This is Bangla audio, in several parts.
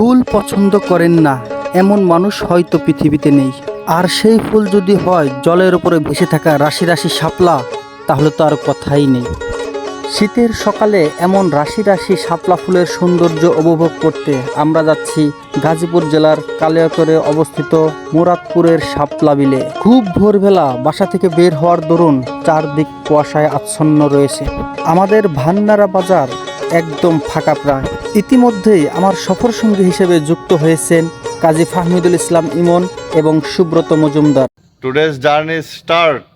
ফুল পছন্দ করেন না, এমন মানুষ হয়তো পৃথিবীতে নেই। আর সেই ফুল যদি হয়, জলের উপরে ভেসে থাকা রাশি রাশি শাপলা, তাহলে তো আর কথাই নেই। শীতের সকালে এমন রাশি রাশি শাপলা ফুলের সৌন্দর্য উপভোগ করতে আমরা যাচ্ছি গাজীপুর জেলার কালিয়াকরে অবস্থিত মুরাদপুরের শাপলা বিলে। খুব ভোরবেলা বাসা থেকে বের হওয়ার দরুন চারদিক কুয়াশায় আচ্ছন্ন রয়েছে। আমাদের ভান্নারা বাজার একদম ফাঁকা প্রায়। ইতিমধ্যেই আমার সফর সঙ্গী হিসেবে যুক্ত হয়েছেন কাজী ফাহমিদুল ইসলাম ইমন এবং Subrata Majumdar today's journey start.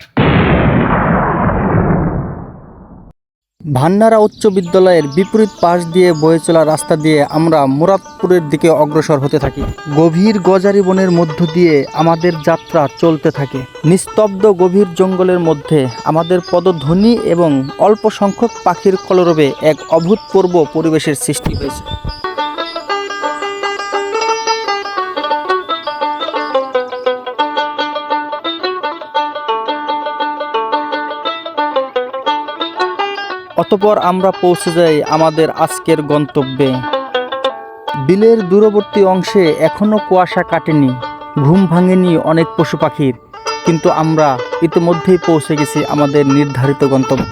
Vannara উচ্চ বিদ্যালয়ের বিপরীত পাশ দিয়ে বয়ে চলা রাস্তা দিয়ে আমরা মুরাদপুরের দিকে অগ্রসর হতে থাকি। গভীর গজারি বনের মধ্য দিয়ে আমাদের যাত্রা চলতে থাকে। নিস্তব্ধ গভীর জঙ্গলের মধ্যে আমাদের পদধ্বনি এবং অল্প সংখ্যক পাখির কলরবে এক অভূতপূর্ব পরিবেশের সৃষ্টি হয়েছে। অতপর আমরা পৌঁছে যাই আমাদের আজকের গন্তব্যে। বিলের দূরবর্তী অংশে এখনও কুয়াশা কাটেনি, ঘুম ভাঙেনি অনেক পশু পাখির কিন্তু আমরা ইতিমধ্যেই পৌঁছে গেছি আমাদের নির্ধারিত গন্তব্য।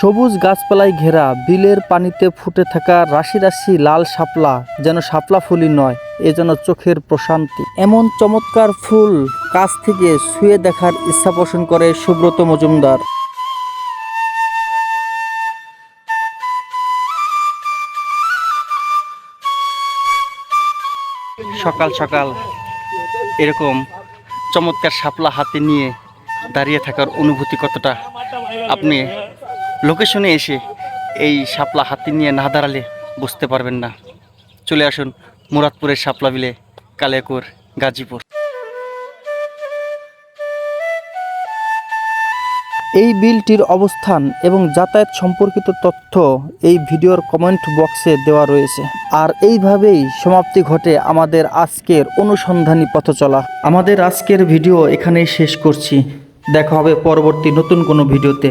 সবুজ গাছপালায় ঘেরা, বিলের পানিতে ফুটে থাকা রাশি রাশি লাল শাপলা যেন শাপলা ফুলই নয়, এ যেন চোখের প্রশান্তি। এমন চমৎকার ফুল কাছ থেকে শুয়ে দেখার ইচ্ছা পোষণ করে সুব্রত মজুমদার। সকাল সকাল এরকম চমৎকার শাপলা হাতে নিয়ে দাঁড়িয়ে থাকার অনুভূতি কতটা? আপনি লোকেশনে এসে এই শাপলা হাতি নিয়ে না দাঁড়ালে বুঝতে পারবেন না। চলে আসুন মুরাদপুরের শাপলা বিলে কালিয়াকুর গাজীপুর। এই বিলটির অবস্থান এবং যাতায়াত সম্পর্কিত তথ্য এই ভিডিওর কমেন্ট বক্সে দেওয়া রয়েছে। আর এইভাবেই সমাপ্তি ঘটে আমাদের আজকের অনুসন্ধানী পথ চলা আমাদের আজকের ভিডিও এখানেই শেষ করছি। দেখা হবে পরবর্তী নতুন কোনো ভিডিওতে।